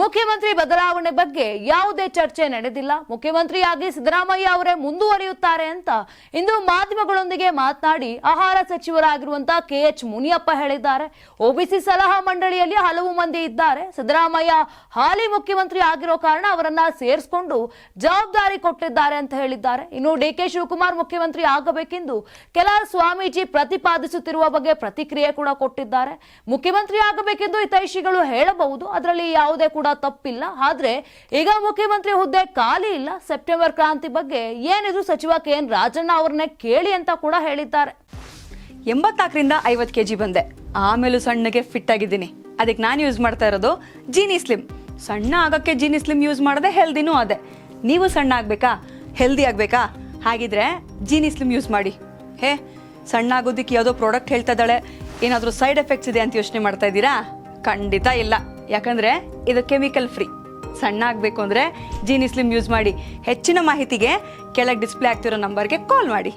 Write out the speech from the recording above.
ಮುಖ್ಯಮಂತ್ರಿ ಬದಲಾವಣೆ ಬಗ್ಗೆ ಯಾವುದೇ ಚರ್ಚೆ ನಡೆದಿಲ್ಲ. ಮುಖ್ಯಮಂತ್ರಿಯಾಗಿ ಸಿದ್ದರಾಮಯ್ಯ ಅವರೇ ಮುಂದುವರಿಯುತ್ತಾರೆ ಅಂತ ಇಂದು ಮಾಧ್ಯಮಗಳೊಂದಿಗೆ ಮಾತನಾಡಿ ಆಹಾರ ಸಚಿವರಾಗಿರುವಂತಹ ಕೆಎಚ್ ಮುನಿಯಪ್ಪ ಹೇಳಿದ್ದಾರೆ. ಒಬಿಸಿ ಸಲಹಾ ಮಂಡಳಿಯಲ್ಲಿ ಹಲವು ಮಂದಿ ಇದ್ದಾರೆ. ಸಿದ್ದರಾಮಯ್ಯ ಹಾಲಿ ಮುಖ್ಯಮಂತ್ರಿ ಆಗಿರೋ ಕಾರಣ ಅವರನ್ನ ಸೇರಿಸಿಕೊಂಡು ಜವಾಬ್ದಾರಿ ಕೊಟ್ಟಿದ್ದಾರೆ ಅಂತ ಹೇಳಿದ್ದಾರೆ. ಇನ್ನು ಡಿ ಕೆ ಶಿವಕುಮಾರ್ ಮುಖ್ಯಮಂತ್ರಿ ಆಗಬೇಕೆಂದು ಕೆಲ ಸ್ವಾಮೀಜಿ ಪ್ರತಿಪಾದಿಸುತ್ತಿರುವ ಬಗ್ಗೆ ಪ್ರತಿಕ್ರಿಯೆ ಕೂಡ ಕೊಟ್ಟಿದ್ದಾರೆ. ಮುಖ್ಯಮಂತ್ರಿ ಆಗಬೇಕೆಂದು ಹಿತೈಷಿಗಳು ಹೇಳಬಹುದು. ಅದರಲ್ಲಿ ಯಾವುದೇ ಕೂಡ ತಪ್ಪಿಲ್ಲ. ಆದ್ರೆ ಈಗ ಮುಖ್ಯಮಂತ್ರಿ ಹುದ್ದೆ ಖಾಲಿ ಇಲ್ಲ. ಸೆಪ್ಟೆಂಬರ್ ಕ್ರಾಂತಿ ಬಗ್ಗೆ ಏನಿದ್ರು ಸಚಿವ ಕೆ. ಎನ್. ರಾಜಣ್ಣ ಅವ್ರನ್ನೇ ಕೇಳಿ ಅಂತ ಕೂಡ ಹೇಳಿದ್ದಾರೆ. ಎಂಬತ್ನಾಲ್ಕರಿಂದ ಐವತ್ತು ಕೆ ಜಿ ಬಂದೆ. ಆಮೇಲೂ ಸಣ್ಣಗೆ ಫಿಟ್ ಆಗಿದ್ದೀನಿ. ಅದಕ್ಕೆ ನಾನು ಯೂಸ್ ಮಾಡ್ತಾ ಇರೋದು ಜೀನಿ ಸ್ಲಿಮ್ ಸಣ್ಣ ಆಗಕ್ಕೆ ಜೀನಿ ಸ್ಲಿಮ್ ಯೂಸ್ ಮಾಡದೆ ಹೆಲ್ದಿನೂ ಅದೇ. ನೀವು ಸಣ್ಣ ಆಗಬೇಕಾ? ಹೆಲ್ದಿ ಆಗಬೇಕಾ? ಹಾಗಿದ್ರೆ ಜೀನಿ ಸ್ಲಿಮ್ ಯೂಸ್ ಮಾಡಿ. ಹೇ, ಸಣ್ಣ ಆಗೋದಿಕ್ಕೆ ಯಾವುದೋ ಪ್ರಾಡಕ್ಟ್ ಹೇಳ್ತಾ ಇದ್ದಾಳೆ. ಏನಾದರೂ ಸೈಡ್ ಎಫೆಕ್ಟ್ಸ್ ಇದೆ ಅಂತ ಯೋಚನೆ ಮಾಡ್ತಾ ಇದ್ದೀರಾ? ಖಂಡಿತ ಇಲ್ಲ. ಯಾಕಂದ್ರೆ ಇದು ಕೆಮಿಕಲ್ ಫ್ರೀ ಸಣ್ಣ ಆಗಬೇಕು ಅಂದರೆ ಜೀನಿ ಸ್ಲಿಮ್ ಯೂಸ್ ಮಾಡಿ ಹೆಚ್ಚಿನ ಮಾಹಿತಿಗೆ ಕೆಳಗೆ ಡಿಸ್ಪ್ಲೇ ಆಗ್ತಿರೋ ನಂಬರ್ಗೆ ಕಾಲ್ ಮಾಡಿ.